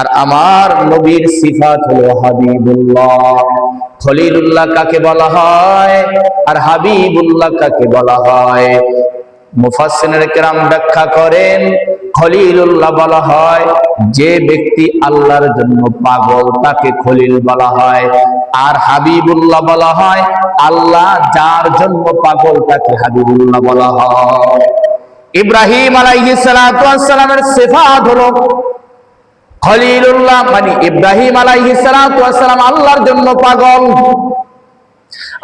আর আমার নবীর সিফাত হলো হাবিবুল্লাহ। খলিলুল্লাহ কাকে বলা হয়? আর হাবিবুল্লাহ কাকে বলা হয়? মুফাসসিনের কেরাম ব্যাখ্যা করেন, খলিলুল্লাহ বলা হয় যে ব্যক্তি আল্লাহর জন্য পাগল, তাকে খলিল বলা হয়। আর হাবিবুল্লাহ বলা হয় আল্লাহ যার জন্য পাগল, তাকে হাবিবুল্লাহ বলা হয়। ইব্রাহিম আলাইহিস সালামের সিফাত হলো খলিলুল্লাহ মানে ইব্রাহিম আলাইহিস সালাতু ওয়াস সালাম আল্লাহর জন্য পাগল।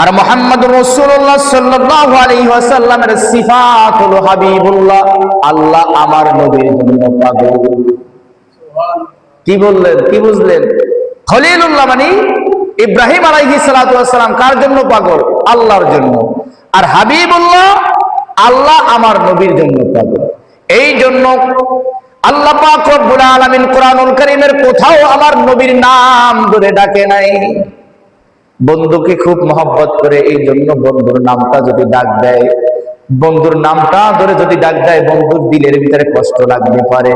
আর মোহাম্মদ রসুল্লাহ সাল্লাল্লাহু আলাইহি ওয়াসাল্লামের সিফাত হাবিবুল্লাহ, আল্লাহ আমার নবীর জন্য পাগল। কি বললেন? কি বুঝলেন? খলিলুল্লাহ মানে ইব্রাহিম ওয়াস সালাম কার জন্য পাগল? আল্লাহর জন্য। আর হাবিবুল্লাহ, আল্লাহ আমার নবীর জন্য পাগল। এই জন্য আল্লাহ পাক রব্বুল আলামিন কোরআনুল কারীমের কোথাও আমার নবীর নাম ধরে ডাকে নাই। বন্ধুকে খুব মহব্বত করে এই জন্য বন্ধুর নামটা যদি ডাক দেয়, বন্ধুর নামটা ধরে যদি ডাক দেয়, বন্ধুর দিলের ভিতরে কষ্ট লাগতে পারে।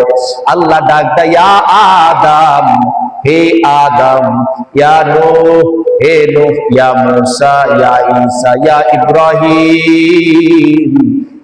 আল্লাহ ডাক দেয় আদম, হে আদম, ইয়া নূহ, হে নূহ, ইয়া মূসা, ইয়া ঈসা, ইয়া ইব্রাহিম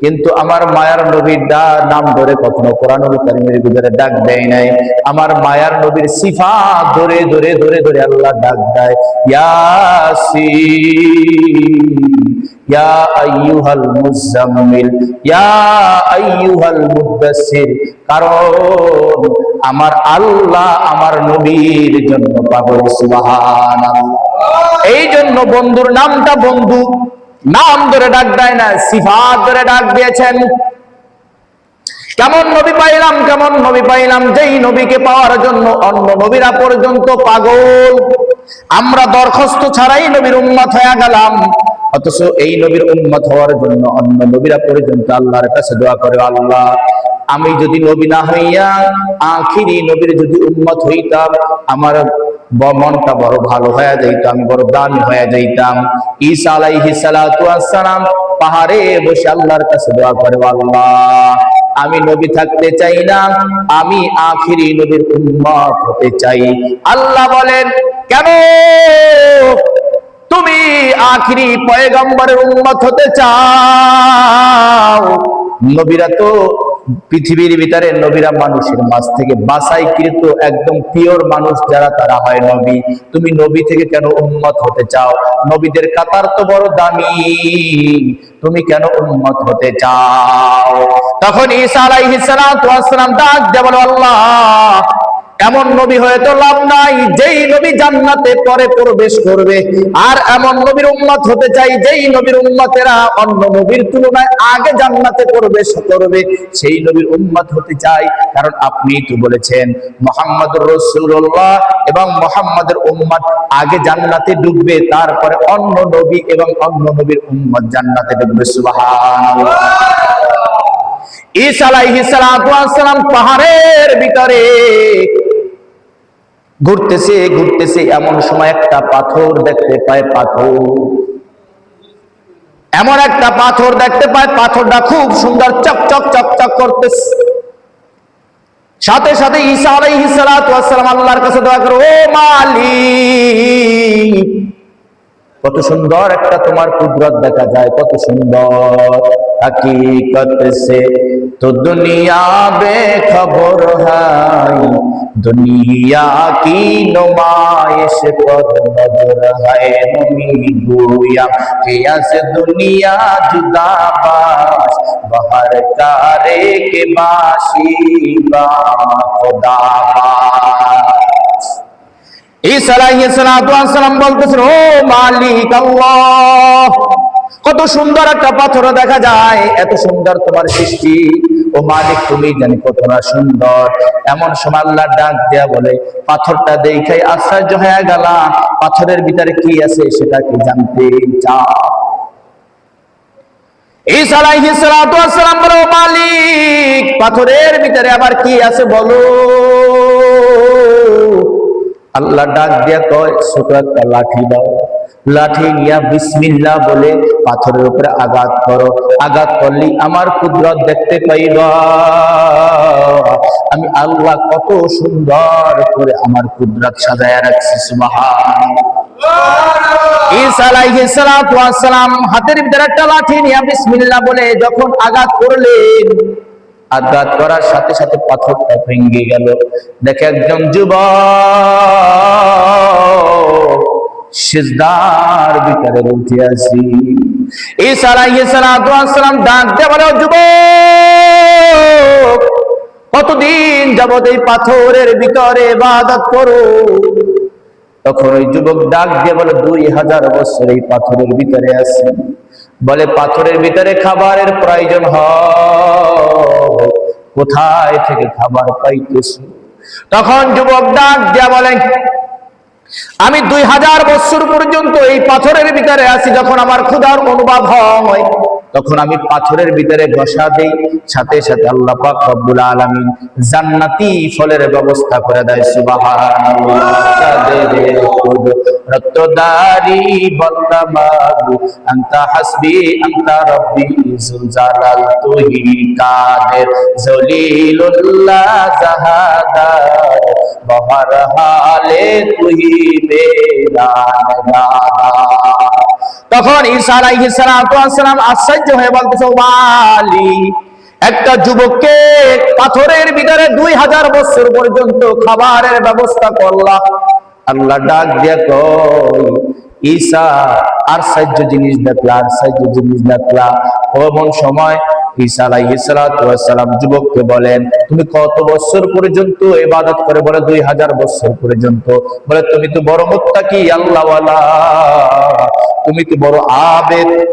কিন্তু আমার মায়ার নবীর ডা- নাম ধরে কখনো কোরআনুল কারীমের ভিতরে ডাক দেয় নাই। আমার মায়ার নবীর সিফাত ধরে ধরে ধরে ধরে আল্লাহ ডাক দেয় কারণ আমার আল্লাহ আমার নবীর জন্য পাগল, সুবহানাল্লাহ। এই জন্য বন্ধুর নামটা বন্ধু। নাম ধরে ডাক দেয় না, সিফাত ধরে ডাক দিয়েছেন। কেমন নবী পাইলাম, কেমন নবী পাইলাম, যেই নবীকে পাওয়ার জন্য অন্য নবীরা পর্যন্ত পাগল। আমরা দরখাস্ত ছাড়াই নবীর উম্মত হয়ে গেলাম। অথচ এই নবীর উম্মত হওয়ার জন্য অন্য নবীরা পর্যন্ত আল্লাহর কাছে দোয়া করে, আল্লাহ, আমি যদি নবী না হইয়া, আখিরি নবীর যদি উম্মত হইতাম, আমার মনটা বড় ভালো হয়ে যাইত আমি বড় দামি হয়ে যাইতাম। ঈসা ওয়াস সালাম পাহাড়ে বসে আল্লাহর কাছে দোয়া করে, আল্লাহ, আমি নবী থাকতে চাই না, আমি আখিরি নবীর উম্মত হতে চাই। আল্লাহ বলেন, কেন? তুমি আখিরি পয়গম্বরের উম্মত হতে চাও? নবীরা তো পৃথিবীর ভিতরে নবীরা মানুষের মাছ থেকে বাছাইকৃত একদম পিওর মানুষ যারা তারা হয় নবী। তুমি নবী থেকে কেন উন্মত হতে চাও? নবীদের কাতার তো বড় দামি। তুমি কেন উন্মত হতে চাও? তখন ঈসা আলাইহিস সালাম ডাক দিয়ে বলে, আল্লাহ এমন নবী হয়ে তো লাভ নাই, যেই নবী জান্নাতে পরে প্রবেশ করবে। আর এমন নবীর উম্মত হতে চাই, যেই নবীর উম্মতেরা অন্য নবীর তুলনায় আগে জান্নাতে প্রবেশ করবে। সেই নবীর উম্মত হতে চাই, কারণ আপনি তো বলেছেন, মোহাম্মদুর রাসূলুল্লাহ এবং মোহাম্মদের উম্মত আগে জান্নাতে ডুববে তারপরে অন্য নবী এবং অন্য নবীর উম্মত জান্নাতে ডুববে সুবহানাল্লাহ। ঈসা আলাইহিস সালাম পাহাড়ের ভিতরে ঘুরতেছে ঘুরতেছে এমন সময় একটা পাথর দেখতে পায় পাথর এমন একটা পাথর দেখতে পায় পাথরটা খুব সুন্দর চক চক চক চক করতেছে সাথে সাথে ঈসা আলাইহিস সালাতু ওয়াস সালাম আল্লাহর কাছে দোয়া করে ও মালিক কত সুন্দর একটা তোমার কুদরত দেখা যায় কত সুন্দর हकीकत से तो दुनिया बेखबर है दुनिया की नुमाइश पर नज़र है नमी गोया के दुनिया जुदा बास बाहर कारे के बाशी बाम खुदा इस सलाह सलाम बोलते ओ मालिक अल्लाह। কত সুন্দর একটা পাথর দেখা যায়, এত সুন্দর তোমার সৃষ্টি। ও মালিক, তুমি জানি কতটা সুন্দর। এমন সময় আল্লাহ ডাক দেয়া বলে, পাথরটা দেখাই আশ্চর্য হয়ে গেলা। পাথরের ভিতরে কি আছে সেটা কি জানতে সালাম মালিক, পাথরের ভিতরে আবার কি আছে বলো? আল্লাহ ডাক দিয়া কয়, ছোট একটা লাঠি দাও। লাঠি নিয়া বিসমিল্লাহ বলে পাথরের উপরে আঘাত করো। আঘাত করলি আমার কুদরত দেখতে পাইবা। আমি আল্লাহ কত সুন্দর করে আমার কুদরত সাজায় রাখছি সালাম হাতের ভিতরে একটা লাঠি নিয়া বিসমিল্লাহ বলে যখন আঘাত করলেন আঘাত করার সাথে সাথে পাথরটা ভেঙে গেল। দেখে একজন যুবক সিজদার ভিতরে উঠে আসি। ঈসা আলাইহিস সালাম ডাক দিয়ে বলে যুবক, কতদিন যাবত এই পাথরের ভিতরে ইবাদত করো? তখন ওই যুবক ডাক দিয়ে বলে, দুই হাজার বছর এই পাথরের ভিতরে আছে। বলে, পাথরের ভিতরে খাবারের প্রয়োজন হয়। কোথায় থেকে খাবার পাইতেছি? তখন যুবক ডাক দিয়া বলেন, আমি দুই হাজার বছর পর্যন্ত এই পাথরের ভিতরে আছি, যখন আমার ক্ষুধার অনুভব হয়। তখন আমি পাথরের ভিতরে বসা দেই, সাথে সাথে আল্লাহ পাক রব্বুল আলামিন জান্নাতি ফলের ব্যবস্থা করে দেয় বহর হালে তুহি মেরা নাদা তখন ঈসা আলাইহিস সালাতু ওয়াস সালাম আশ্চর্য হয়ে বলতেছে "ও একটা যুবককে পাথরের ভিতরে দুই হাজার বছর পর্যন্ত খাবারের ব্যবস্থা করলা। আল্লাহ ডাক দেখো ঈসা, আর সাহায্য জিনিস দেখলা, আর সাহায্য জিনিস দেখলা। এমন সময় তুমি দুই হাজার বছর পর্যন্ত। বলে, তুমি তো বড় মুত্তাকি, আল্লাহওয়ালা। তুমি তো বড় আবেদ।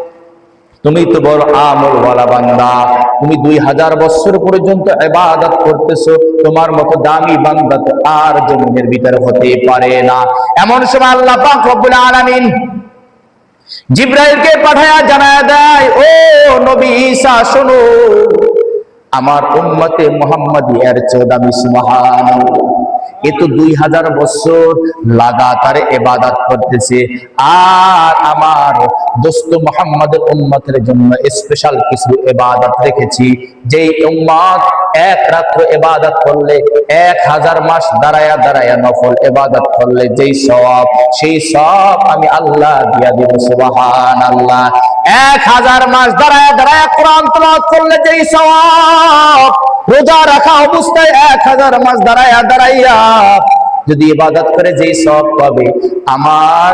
তুমি তো বড় আমল বান্দা। তুমি দুই হাজার বছর পর্যন্ত ইবাদত করতেছো। তোমার মতো দামি বান্দা তো আর জমিনের ভিতরে হতে পারে না। এমন সময় আল্লাহ আলামিন জিব্রাইলকে পাঠায়া জানায় দেয়, ও নবী ঈসা, শোনো, আমার উম্মতে মোহাম্মদী এর চেয়ে দামি সুবহান এ তো দুই হাজার বছর লাগাতার এবাদাত করতেছে, আর আমার দোস্ত মোহাম্মদের উম্মতের জন্য স্পেশাল কিছু এবাদত রেখেছি। যেই উম্মত এক রাত্র এবাদত করলে, এক হাজার মাস দাঁড়ায়া দাঁড়ায়া নফল এবাদত করলে যেই সব সেই সব আমি আল্লাহ দিয়া দিব সুবাহান আল্লাহ এক হাজার মাস দাঁড়ায়া দাঁড়ায়া কোরআন তেলাওয়াত করলে যেই সব রোজা রাখা অবস্থায় এক হাজার মাস দাঁড়াইয়া দাঁড়াইয়া যদি ইবাদত করে যেই সব পাবে, আমার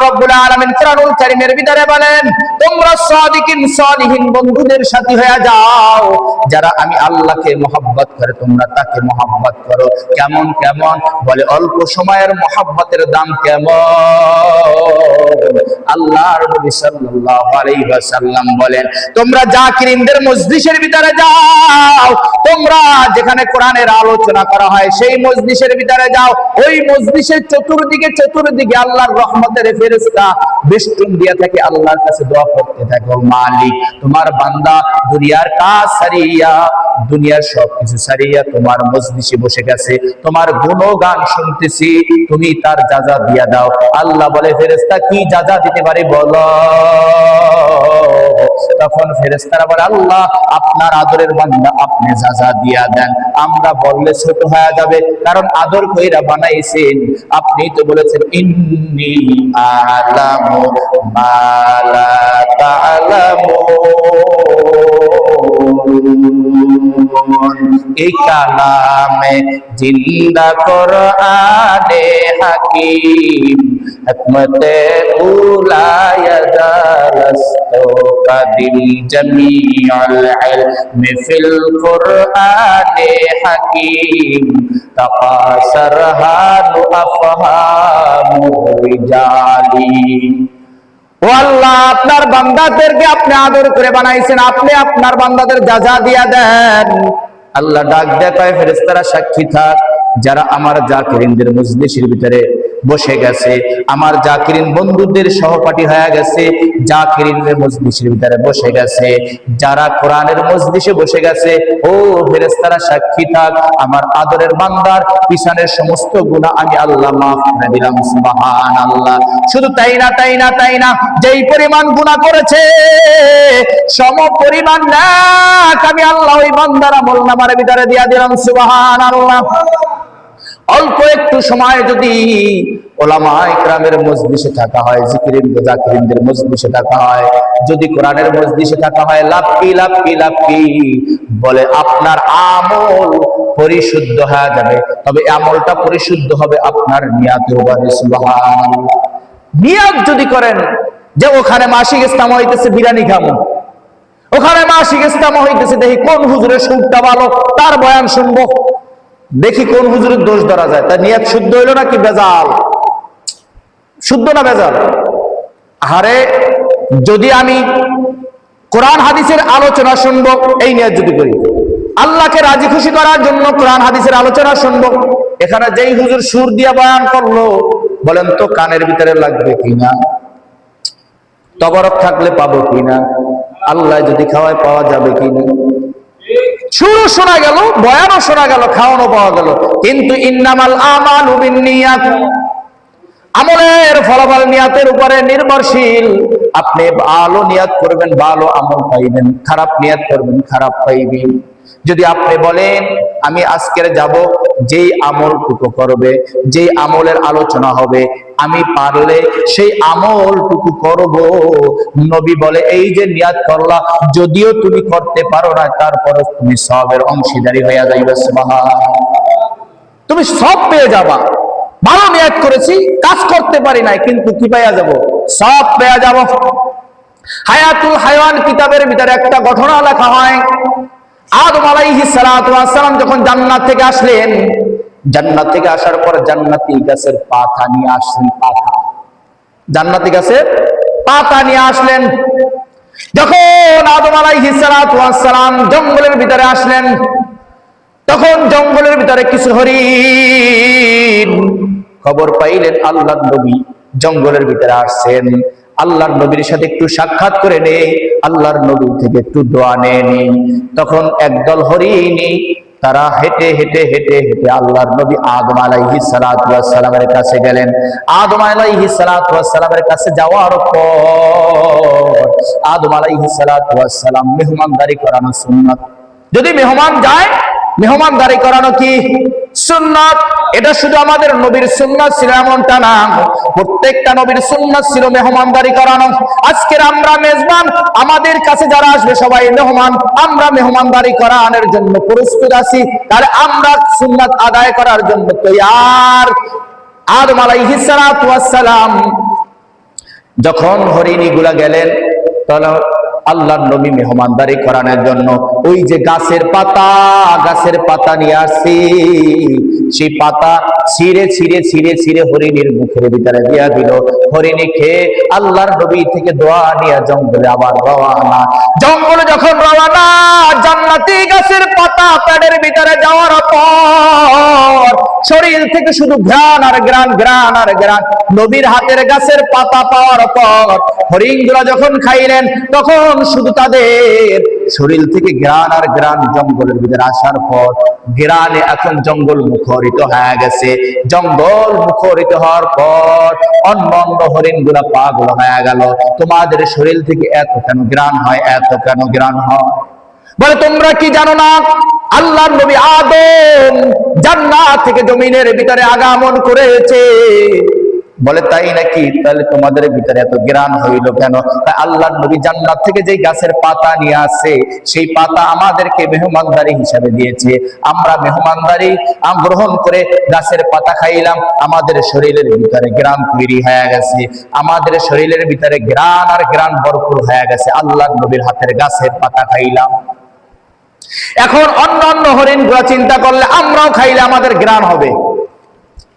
রব্বুল আলামিন ভিতরে বলেন, তোমরা সাদিকিন, সালিহিন বন্ধুদের হয়ে যাও। যারা আমি আল্লাহকে মোহাব্বত করে, তোমরা তাকে মোহাব্বত করো। কেমন কেমন? বলে, অল্প সময়ের মোহাব্বতের দাম কেমন? আল্লাহর নবী সাল্লাল্লাহু আলাইহি ওয়াসাল্লাম বলেন, তোমরা জাকিরিনদের ভিতরে যাও। তোমরা যেখানে কোরআনের আলোচনা করা হয়, সেই মজলিসের ভিতরে যাও। ওই মজলিসের চতুর্দিকে চতুর্দিকে আল্লাহর রহমতের Palmeiras está বেষ্টন দিয়া থাকে আল্লাহর কাছে দোয়া করতে থাকো, মালিক। তোমার বান্দা দুনিয়ার কাজ সারিয়া, দুনিয়ার সবকিছু সারিয়া তোমার মজলিসে বসে গেছে। তোমার গুণগান শুনতেছি, তুমি তার যাজা দিয়া দাও। আল্লাহ বলে, ফেরেশতা কি যাজা দিতে পারে বলো। তখন ফেরেশতারা বলে, আল্লাহ, আপনার আদরের বান্দা আপনি যাজা দিয়া দেন। আমরা বললে ছোট হয়ে যাবে, কারণ আদর কইরা বানাইছেন। আপনি তো বলেছেন, ইন্নি আলামু মালা এই কালামে জিন্দা কর আনে হাকিম, হকমতে উলায়া দালস্তো কাদিম জামিআল ইলমি ফিল কুরআনে হাকিম তাকাসারহা আফহামু রিজালি ও আল্লাহ, আপনার বান্দাদেরকে আপনি আদর করে বানাইছেন, আপনি আপনার বান্দাদের যা যা দিয়া দেন। আল্লাহ ডাক দেখায় ফেরেস্তারা সাক্ষী থাক। যারা আমার জাকিরিনদের মজলিসের ভিতরে বসে গেছে, আমার জাকিরিন বন্ধুদের সহপাঠী হয়ে গেছে, জাকিরিনের মজলিসের ভিতরে বসে গেছে, যারা কোরআনের মজলিসে বসে গেছে, ও ফেরেস্তারা সাক্ষী থাক, আমার আদরের বান্দার পিছনের সমস্ত গুণা আমি আল্লাহ মাফ করে দিলাম সুবহান আল্লাহ শুধু তাই না তাই না তাই না, যেই পরিমাণ গুণা করেছে, সম পরিমাণ না আমি আল্লাহ ওই বান্দার আমল নামার ভিতরে দিয়া দিলাম সুবহান আল্লাহ অল্প একটু সময় যদি ওলামা ইকরামের মজলিসে থাকা হয়, জিকিরিন জাকিরিনদের মজলিসে থাকা হয়, যদি কোরআনের মজলিসে থাকা হয়, লাভ কি লাভ কি লাভ কি? বলে আপনার আমল পরিশুদ্ধ হয়ে যাবে। তবে আমলটা পরিশুদ্ধ হবে আপনার নিয়াত যদি করেন যে ওখানে মাসিক ইসলাম হইতেছে বিরিয়ানি খামো। ওখানে মাসিক ইসলাম হইতেছে দেখি কোন হুজুরের সুরটা ভালো, তার বয়ান শুনব। দেখি কোন হুজুরের দোষ ধরা যায়। তার নিয়াত শুদ্ধ হইল নাকি বেজাল? শুদ্ধ না বেজাল? আরে যদি আমি কোরআন হাদিসের আলোচনা শুনব, এই নিয়াত যদি করি। আল্লাহকে রাজি খুশি করার জন্য কোরআন হাদিসের আলোচনা শুনব। এখানে যেই হুজুর সুর দিয়া বয়ান করল, বলেন, তো কানের ভিতরে লাগবে কিনা তবরক থাকলে পাবো কিনা আল্লাহ যদি খাওয়ায় পাওয়া যাবে কিনা সুরও শোনা গেল, বয়ানও শোনা গেল খাওয়ানো পাওয়া গেল। কিন্তু ইন্নামাল আমাল বিন্নিয়াত, আমলের ফলাফল নিয়াতের উপরে নির্ভরশীল। আপনি ভালো নিয়াত করবেন, ভালো আমল পাইবেন, খারাপ নিয়াত করবেন, খারাপ পাইবেন। যদি আপনি বলেন, আমি আজকের যাব, যেই আমলটুকু করবে, যেই আমলের আলোচনা হবে, আমি পারলে সেই আমলটুকু করব। নবী বলে, এই যে নিয়াত করলা, যদিও তুমি করতে পারো না তারপরে তুমি সবের অংশীদারি হইয়া যাইবে। তুমি সব পেয়ে যাবা। ভালো নিয়াত করেছি, কাজ করতে পারি নাই, কিন্তু কি পাইয়া যাব? সব পেয়ে যাব। হায়াতুল হায়ান কিতাবের ভিতরে একটা ঘটনা লেখা হয় আদম আলাইহিস সালাতু ওয়াসসালাম যখন জান্নাত থেকে আসলেন, জান্নাত থেকে আসার পর জান্নাতি গাছের পাতা নিয়ে আসলেন, পাতা। জান্নাতি গাছের পাতা নিয়ে আসলেন। যখন আদম আলাইহিস সালাতু ওয়াসসালাম জঙ্গলের ভিতরে আসলেন, তখন জঙ্গলের ভিতরে কিছু হরিণ খবর পাইলেন আল্লাহ নবী জঙ্গলের ভিতরে আসছেন। আল্লাহর নবীর সাথে একটু সাক্ষাৎ করে নেই আল্লাহর নবী থেকে একটু দোয়া নেই তখন একদল হরিণী, তারা হেঁটে হেঁটে হেঁটে হেঁটে আল্লাহর নবী আদম আলাইহি সালামের কাছে গেলেন। আদম আলাইহি সালামের কাছে যাওয়ার পর আদম আলাইহি সালাম মেহমানদারি করানো সুন্নাত। যদি মেহমান যায় মেহমানদারি করানো কি? সুন্নাত। এটা শুধু আমাদের নবীর সুন্নাত ছিল এমনটা না। প্রত্যেকটা নবীর সুন্নাত ছিল মেহমানদারি করানো। আজকের আমরা মেজবান, আমাদের কাছে যারা আসবে সবাই মেহমান, আমরা মেহমানদারি করানোর জন্য প্রস্তুত আছি। তাহলে আমরা সুন্নাত আদায় করার জন্য তৈয়ার। আদম আলাইহিস সালাম, যখন হরিণী গুলা গেলেন, তখন আল্লাহর নবী মেহমানদারি করানোর জন্য ওই যে গাছের পাতা গাছের পাতা নিয়ে আসছি। সেই পাতা ছিঁড়ে ছিঁড়ে ছিঁড়ে ছিঁড়ে হরিণীর মুখের ভিতরে দিয়া দিল। হরিণী খেয়ে আল্লাহর নবী থেকে দোয়া নিয়ে জঙ্গলে আবার রওয়ানা জঙ্গলে যখন রওয়ানা জান্নাতি গাছের পাতা প্যাডের ভিতরে যাওয়ার পর শরীর থেকে শুধু ঘ্রাণ আর গ্রান গ্রান আর গ্রান নবীর হাতের গাছের পাতা পাওয়ার পর হরিণগুলা যখন খাইলেন, তখন শুধু তাদের। শরীর থেকে গ্রান আর গ্রান জঙ্গলের ভিতরে আসার পর গ্রানে এখন জঙ্গল মুখরিত হয়ে গেছে। জঙ্গল মুখরিত হওয়ার পর অন্য অন্য হরিণগুলা পাগল হয়ে গেল। তোমাদের শরীর থেকে এত কেন গ্রান হয়, এত কেন গ্রান হয়? বলে, তোমরা কি জানো না? আল্লাহ নবী আদম জান্নাত থেকে জমিনের ভিতরে আগমন করেছে। বলে, তাই নাকি? তাহলে তোমাদের ভিতরে এত জ্ঞান হইল কেন? তাই আল্লাহর নবী জান্নাত থেকে যেই গাছের পাতা নিয়ে আসে, সেই পাতা আমাদেরকে মেহমানদারি হিসাবে দিয়েছে। আমরা মেহমানদারি গ্রহণ করে গাছের পাতা খাইলাম, আমাদের শরীরের ভিতরে গ্রান তৈরি হয়ে গেছে। আমাদের শরীরের ভিতরে গ্রান আর গ্রান ভরপুর হয়ে গেছে। আল্লাহর নবীর হাতের গাছের পাতা খাইলাম। এখন অন্য অন্য হরিণগুলা চিন্তা করলে আমরাও খাইলে আমাদের গ্রান হবে।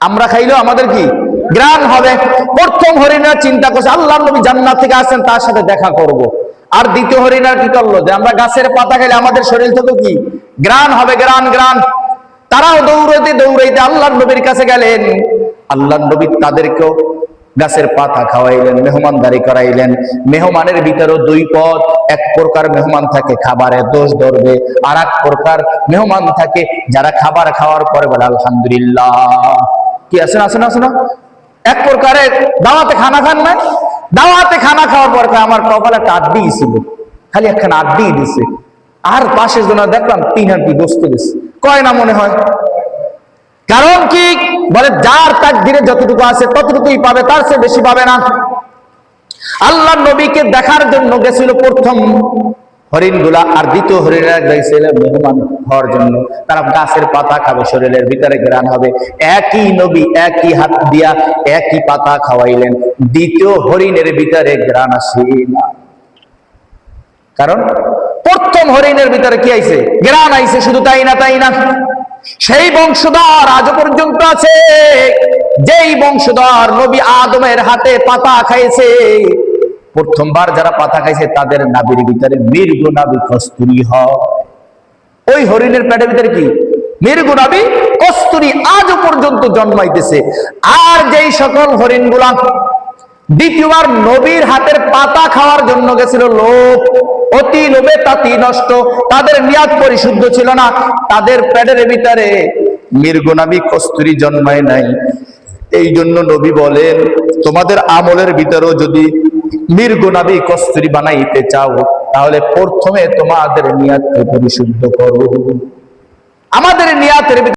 আমরা খাইলেও আমাদের কি? গ্রান হবে। প্রথম হরিণার চিন্তা করছে, আল্লাহ নবী জান্নাত থেকে আসেন তার সাথে দেখা করব। আর দ্বিতীয় হরিণার কি করল? যে আমরা গাছের পাতা খেলে আমাদের শরীর থেকে কি? গ্রান হবে গ্রান গ্রান তারাও দৌড়াইতে দৌড়াইতে আল্লাহ নবীর কাছে গেলেন। আল্লাহ নবী তাদেরকেও গাছের পাতা খাওয়াইলেন, মেহমানদারি করাইলেন। মেহমানের ভিতরেও দুই পদ, এক প্রকার মেহমান থাকে খাবারে দোষ ধরবে, আর এক প্রকার মেহমান থাকে যারা খাবার খাওয়ার পরে বলে, আলহামদুলিল্লাহ। কি আছে না আছে না আছে না? এক প্রকারের দাওয়াতে খানা খান না দাওয়াতে খানা খাওয়ার পর আমার কপালে একটা আড্ডি ছিল খালি একখানা আড্ডি দিছে। আর পাশে জন দেখলাম তিন আড্ডি গোস্ত দিছে। কয় না মনে হয়? কারণ কি? বলে, যার তার দিনে যতটুকু আছে ততটুকুই পাবে, তার চেয়ে বেশি পাবে না। আল্লাহ নবীকে দেখার জন্য গেছিল প্রথম। হরিণগুলা আর দ্বিতীয় হরিণের গেছিল মেহমান হওয়ার জন্য। তারা গাছের পাতা খাবে, শরীরের ভিতরে গ্রান হবে। একই নবী একই হাত দিয়া একই পাতা খাওয়াইলেন। দ্বিতীয় হরিণের ভিতরে গ্রান আসে না। কারণ প্রথম হরিণের ভিতরে কি আইছে? গ্রান আইছে, শুধু তাই না তাই না? সেই বংশধর আজ পর্যন্ত আছে। যেই বংশধর নবী আদমের হাতে পাতা খাইছে প্রথমবার যারা পাতা খাইছে, তাদের নাবির ভিতরে মৃগ নাবি কস্তুরি হয় ওই হরিণের পেটের ভিতরে কি? নাবি কস্তুরি আজও পর্যন্ত জন্মাইতেছে। আর যেই সকল হরিণগুলা দ্বিতীয়বার নবীর হাতের পাতা খাওয়ার জন্য গেছিল লোক অতি লোভে তাতি নষ্ট, তাদের মেয়াদ পরিশুদ্ধ ছিল না। তাদের প্যাডের ভিতরে মৃগনাবি কস্তুরি জন্মায় নাই। এই জন্য নবী বলেন, তোমাদের আমলের ভিতরেও যদি মৃগনাবি কস্তুরি বানাইতে চাও তাহলে প্রথমে তোমাদের নিয়াতকে পরিশুদ্ধ করো। আমাদের নিয়াতের